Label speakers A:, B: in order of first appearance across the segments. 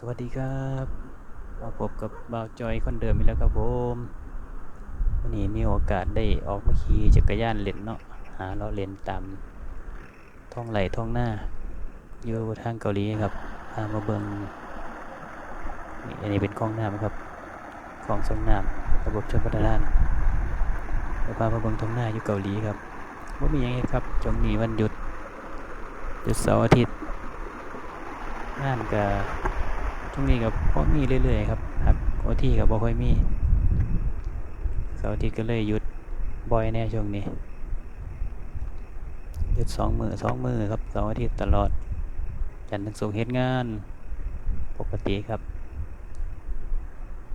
A: สวัสดีครับมาพบกับบ่าวจอยคนเดิมอีกแล้วครับผมวันนี้มีโอกาสได้ออกมาขี่จักรยานเล่นเนาะหาเราะเล่นตามท้องไหลท้องหน้าอยู่ทางเกาหลีครับพามาเบิงนี่อันนี้เป็นคลองน้ำครับคลองส่งน้ำระบบชลประทานเดี๋ยวพามาเบิงท้องหน้าอยู่เกาหลีครับว่ามียังไงครับจงนี้วันหยุดหยุดเสาร์อาทิตย์งานกับ ช่วงนี้ก็พอมีเรื่อยๆครับครับโอทีก็บ่ค่อยมีเสาร์อาทิตย์ก็เลยหยุดบ่อยแน่ช่วงนี้หยุดสองมือสองมือครับเสาร์อาทิตย์ตลอดจันทร์ถึงศุกร์เฮ็ดงานปกติครับ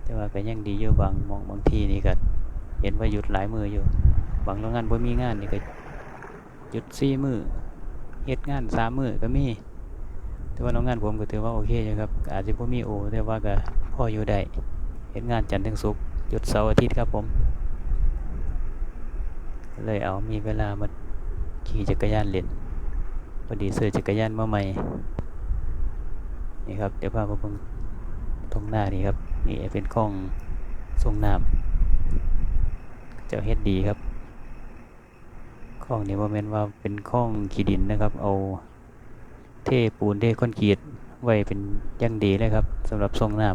A: แต่ว่าก็ยังดีอยู่บางมองบางทีนี่ก็เห็นว่าหยุดหลายมืออยู่ บางโรงงานบ่มีงานนี่ก็หยุดสี่มือเฮ็ดงานสามมือก็มีแต่ ว่าโรงงานผมก็ถือว่าโอเคอยู่ครับ อาจจะบ่มีโอแต่ว่าก็พ่ออยู่ได้เฮ็ดงานจันทร์ถึงศุกร์หยุดเสาร์อาทิตย์ครับผม เลยเอามีเวลามาขี่จักรยานเล่นพอดีซื้อจักรยานมาใหม่นี่ครับเดี๋ยวพามาเบิ่งตรงหน้านี่ครับนี่เป็นคลองส่งน้ำเจ้าเฮ็ดดีครับคลองนี้บ่แม่นว่าเป็นคลองขีดินนะครับ เอา เทปูนเทคอนกรีตไว้เป็นยังดีเลยครับสำหรับส่งน้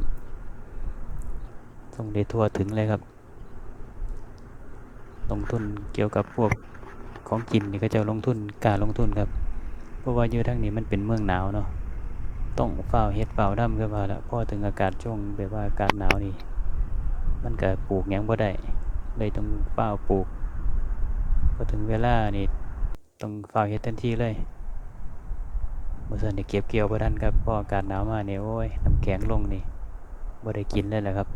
A: ำส่งได้ทั่วถึงเลยครับ ลงทุนเกี่ยวกับพวกของกินนี่ก็จะลงทุนการลงทุนครับ เพราะว่าอยู่ทางนี้มันเป็นเมืองหนาวเนาะต้องเฝ้าเฮ็ดเฝ้าวทำก็ว่าละพอถึงอากาศช่วงแบบว่าอากาศหนาวนี่มันก็ปลูกยังบ่ได้เลยต้องเฝ้าปลูกพอถึงเวลานี่ต้องเฝ้าเฮ็ดทันทีเลย เมื่อสันได้เก็บเกี่ยวบ่ทันครับเพราะอากาศหนาวมาเนี่ยโอ้ยน้ำแข็งลงนี่บ่ได้กินเลยแหละครับ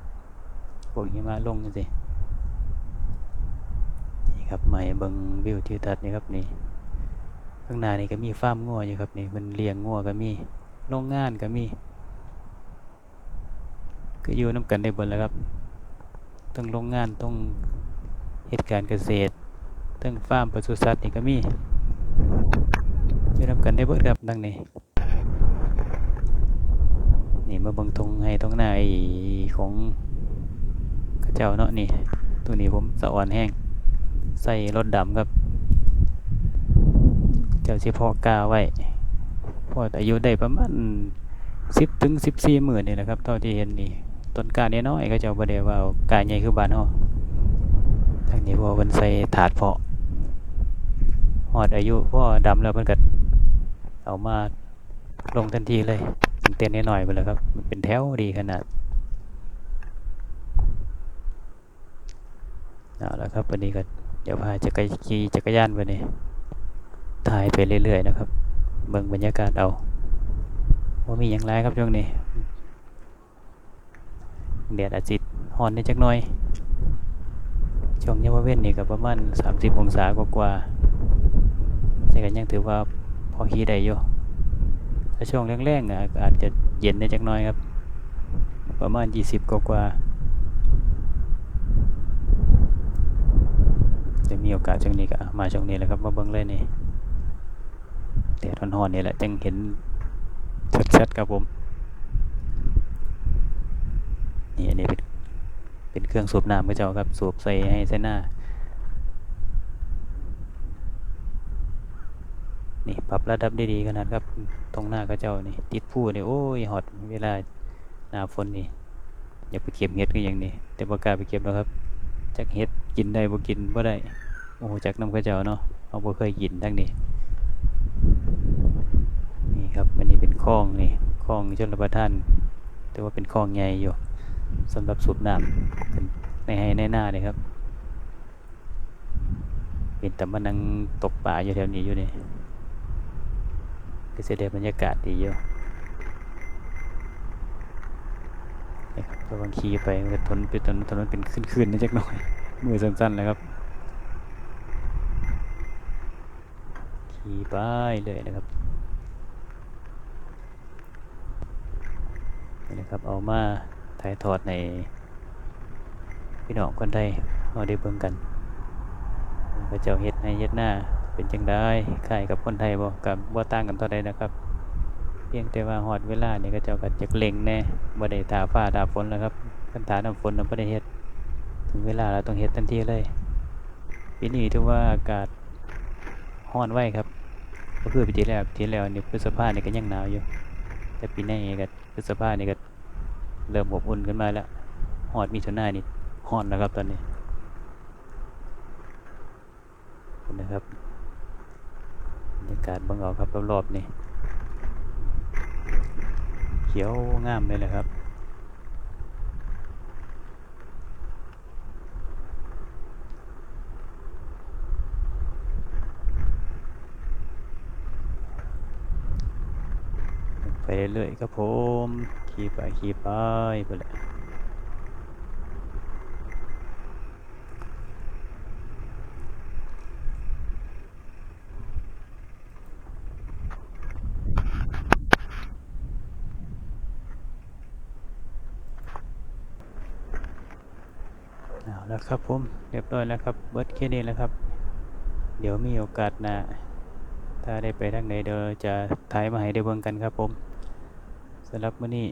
A: พวกหิมะลงจังซี่นี่ครับให้เบิงวิวทิวทัศน์นี่ครับนี่ข้างหน้านี่ก็มีฟาร์มงัวอยู่ครับนี่มันเลี้ยงงัวก็มีโรงงานก็มีก็อยู่นํกันได้เบิดแหล้วครับทั้งโรงงานต้องเฮ็ดการเกษตรทั้งฟาร์มปศุสัตว์นี่ก็มีอยู่นำ กันได้เบิดครับดังนี้ นี่มาบิ่งตรงให้ตรงหน้าไอ้ของเข้าเจ้าเนาะนี่ ตัวนี้ผมสะอ่อนแห้ง ใส่รถดำครับ เจ้าสิพอกาไว้พออายุได้ประมาณสิบถึงสิบสี่หมื่นนี่แหละครับเท่าที่เห็นนี่ต้นกาเนี้น้อยก็เจ้าบ่ได้ว่าเอากาใหญ่คือบ้านเฮาทางนี้บ่เพิ่นใส่ถาดเพาะฮอดอายุพอดำแล้วเพิ่นก็ เอามาลงทันทีเลยเต้นนิดหน่อยไปเลยครับ มันเป็นแถวดีขนาดเอาละครับวันนี้ก็เดี๋ยวพาจักรขี่จักรยานไปนี่ถ่ายไปเรื่อยๆนะครับเบิ่งบรรยากาศเอาว่ามีอย่างไรครับช่วงนี้แดดอาจสิฮ้อนนิดจักหน่อยช่วงยามเว้นนี่ก็ประมาณ 30 องศากว่าๆแต่ก็ยังถือว่า อขี่ได้อยู่ถ้าช่วงแรงๆอะอาจจะเย็นได้จักน่อยครับ ประมาณ 20 กว่ากว่าจะมีโอกาสช่วงนี้ก็มาช่วงนี้แหละครับมาเบิ่งเลยนี่แดดร้อนๆนี่แหละจึงเห็นชัดๆครับผมนี่อันนี้เป็นเป็นเครื่องสูบน้ำก็เจ้าครับสูบใส่ให้ใส่หน้า นี่ปรับระดับได้ดีขนาดครับ ตรงหน้าก็เจ้านี่ ติดผู้นี่โอ้ยฮอตเวลาหน้าฝนนี่อยากไปเก็บเห็ดก็อย่างนี้แต่บ่กล้าไปเก็บแล้วครับจักเห็ดกินได้บ่กินบ่ได้โอ้จักน้ำก็เจ้าเนาะเอาบ่เคยกินทั้งนี้นี่ครับอันนี้เป็นคลองนี่คลองชลประทาน แต่ว่าเป็นคลองใหญ่อยู่สำหรับสูบน้ำในให้ในหน้าเลยครับ เป็นแต่มานั่งตกปลาอยู่แถวนี้อยู่นี่ ก็จะได้บรรยากาศดีอยู่นี่ครับระวังขี่ไปมันทนเป็นถนนถนนเป็นขึ้นๆนิดหน่อยมือสั้นๆเลยครับขี่ไปเลยนะครับนี่นะครับ เอามาถ่ายทอดในพี่น้องคนไทยเอาได้เบิ่งกันพระเจ้าเฮ็ดให้เฮ็ดหน้า เป็นจังได้คล้กับคนไทยบ่กับบ่ต่างกันเท่าใดนะครับ เพียงแต่ว่าฮอดเวลานี่ก็เจ้าก็จักเล็งแน่บ่ได้ท่าฟ้าท่าฝนแล้วครับคันท่าน้ำฝนน่ะบ่ได้เฮ็ดถึงเวลาแล้วต้องเฮ็ดทันทีเลยปีนี้ถือว่าอากาศร้อนไว้ครับก็คือปีที่แล้วปีที่แล้วนี่พฤษภานี่ก็ยังหนาวอยู่ แต่ปีนี้ก็พฤษภานี่ก็เริ่มอบอุ่นขึ้นมาแล้วฮอดมิถุนายนนี่ร้อนแล้วครับตอนนี้นะครับ รยากาศบิ่งเอาครับรอบๆนี่เขียวงามเลยแหละครับไปเรื่อยๆครับผมขี่ไปขี่ไปไปเลย แล้วครับผมเรียบร้อยแล้วครับเบิร์ดแค่นี้แล้วครับ เดี๋ยวมีโอกาสนะถ้าได้ไปทางไหนเดี๋ยวจะถ่ายมาให้ได้เบิ่งกันครับผมสำหรับมื้อนี้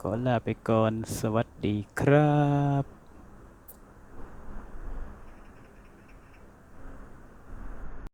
A: ขอลาไปก่อนสวัสดีครับ